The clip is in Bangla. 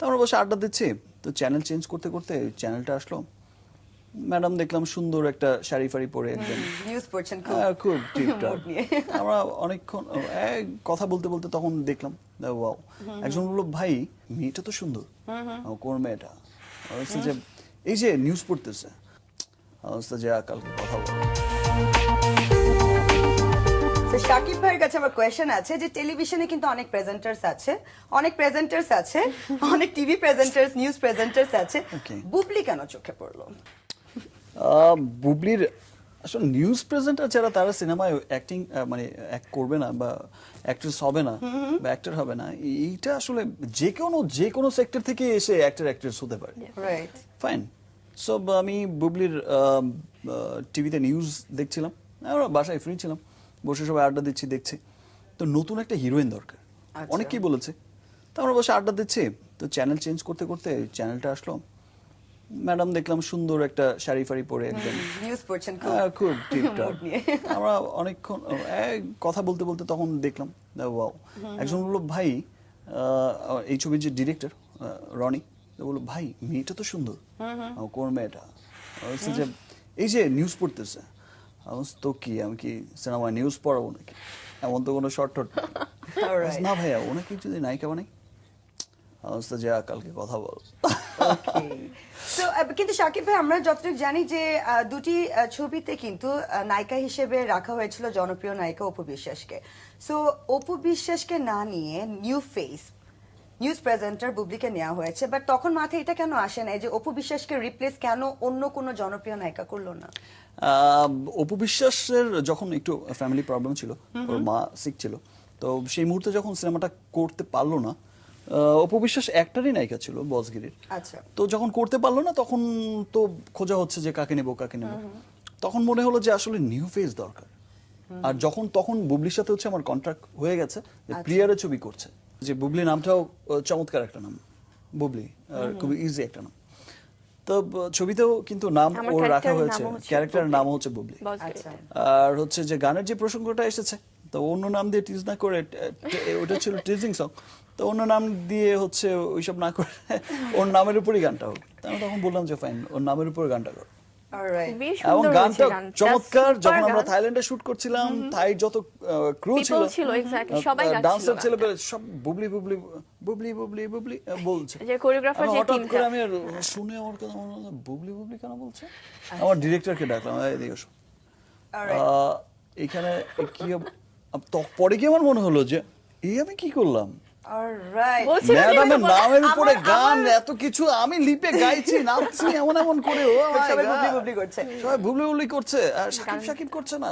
তো আমরা বসে আড্ডা দিচ্ছি। তো চ্যানেল চেঞ্জ করতে করতে চ্যানেলটা আসলো। ম্যাডাম দেখলাম সুন্দর একটা শাড়ি ফাড়ি পরে একদম। নিউজ পড়ছেন খুব। হ্যাঁ, টিপটপ আমরা অনেকক্ষণ কথা বলতে বলতে তখন দেখলাম ওয়াও একজন বলল ভাই মেয়েটা তো সুন্দর। কোন মেয়েটা? যে এই যে নিউজ পড়তেছে। যে কালকে কথা বলব। তো শাকিব ভাইয়ের কাছে আমার কোয়েশ্চেন আছে যে টেলিভিশনে কিন্তু অনেক প্রেজেন্টার্স আছে অনেক প্রেজেন্টার্স আছে অনেক টিভি প্রেজেন্টার্স নিউজ প্রেজেন্টার্স আছে। বুবলি কেন চোখে পড়ল? বুবলির আসলে নিউজ প্রেজেন্টার যারা তারা সিনেমায় অ্যাক্টিং মানে অ্যাক্ট করবে না বা অ্যাক্ট্রেস হবে না বা অ্যাক্টর হবে না। এইটা আসলে যে কোনো যে কোনো সেক্টর থেকে এসে অ্যাক্টর অ্যাক্ট্রেস হতে পারে। রাইট ফাইন সো আমি বুবলির টিভিতে নিউজ দেখছিলাম বাসায় ফ্রি ছিলাম। বসে সবাই আড্ডা দিচ্ছি দেখছি। তো নতুন একটা হিরোইন দরকার। আচ্ছা। অনেকেই বলেছে। তো আমরা বসে আড্ডা দিচ্ছি। তো চ্যানেল চেঞ্জ করতে করতে চ্যানেলটা আসলো। ম্যাডাম দেখলাম সুন্দর একটা শাড়ি ফাড়ি পরে একদম। নিউজ পড়ছেন খুব। হ্যাঁ, টিপটপ Mood আমরা অনেকক্ষণ কথা বলতে বলতে তখন দেখলাম ওয়াও একজন বলল ভাই আহ, এই ছবির যে ডিরেক্টর রনি তো বলল ভাই মেয়েটা তো সুন্দর। কোন মেয়েটা? যে এই যে নিউজ পড়তেছে তো কি আমি কি নিউজ পড়াবো নাকি? এমন তো কোনো শর্ট টট না ভাইয়া ওনাকে যদি নায়িকা বানাই যা কালকে কথা বল। কিন্তু শাকিব ভাই আমরা যতটুকু জানি যে দুটি ছবিতে কিন্তু নায়িকা হিসেবে রাখা হয়েছিল জনপ্রিয় নায়িকা অপু বিশ্বাসকে। সো অপু বিশ্বাসকে না নিয়ে নিউ ফেস নিউজ প্রেজেন্টার বুবলিকে নেওয়া হয়েছে বাট তখন মাথায় এটা কেন আসে না যে অপু বিশ্বাসকে রিপ্লেস কেন অন্য কোনো জনপ্রিয় নায়িকা করল না? অপু বিশ্বাসের যখন একটু ফ্যামিলি প্রবলেম ছিল ওর মা সিক ছিল তো সেই মুহূর্তে যখন সিনেমাটা করতে পারল না অপু বিশ্বাস একটারই নায়িকা ছিল বসগিরির। আচ্ছা। তো যখন করতে পারল না তখন তো খোঁজা হচ্ছে যে কাকে নেব কাকে নেব। তখন মনে হলো যে আসলে নিউ ফেস দরকার। আর যখন তখন বুবলির সাথে হচ্ছে আমার কন্ট্রাক্ট হয়ে গেছে যে আচ্ছা। প্রিয়ারে ছবি করছে। যে বুবলি নামটাও চমৎকার একটা নাম। বুবলি আর খুবই ইজি একটা নাম। তো ছবিতেও কিন্তু নাম ওর রাখা হয়েছে। ক্যারেক্টারের নাম হচ্ছে বুবলি। আচ্ছা। আর হচ্ছে যে গানের যে প্রসঙ্গটা এসেছে তো অন্য নাম দিয়ে টিজ না করে ওটা ছিল টিজিং সং তো অন্য নাম দিয়ে হচ্ছে ওইসব না করে ওর নামের উপরই গানটা হোক। আমি তখন বললাম যে ফাইন ওর নামের উপরে গানটা করো। এবং গানটা চমৎকার যখন আমরা থাইল্যান্ডে শুট করছিলাম থাই যত ক্রু ছিল ছিল, সবাই ডান্সার গানটা। ছেলে সব বুবলি বুবলি বুবলি বুবলি বুবলি বলছে। যে আমি যে হঠাৎ করে আমি শুনে আমার কথা মনে হলো বুবলি বুবলি কেন বলছে? আমার ডিরেক্টরকে ডাকলাম এদিকে এসো। এখানে কি হব- পরে কি আমার মনে হলো যে এই আমি কি করলাম? ম্যাডামের নামের উপরে গান এত কিছু আমি লিপে গাইছি নাচছি এমন এমন করে ও সবাই করছে। বুবলি করছে আর সাকিব সাকিব করছে না।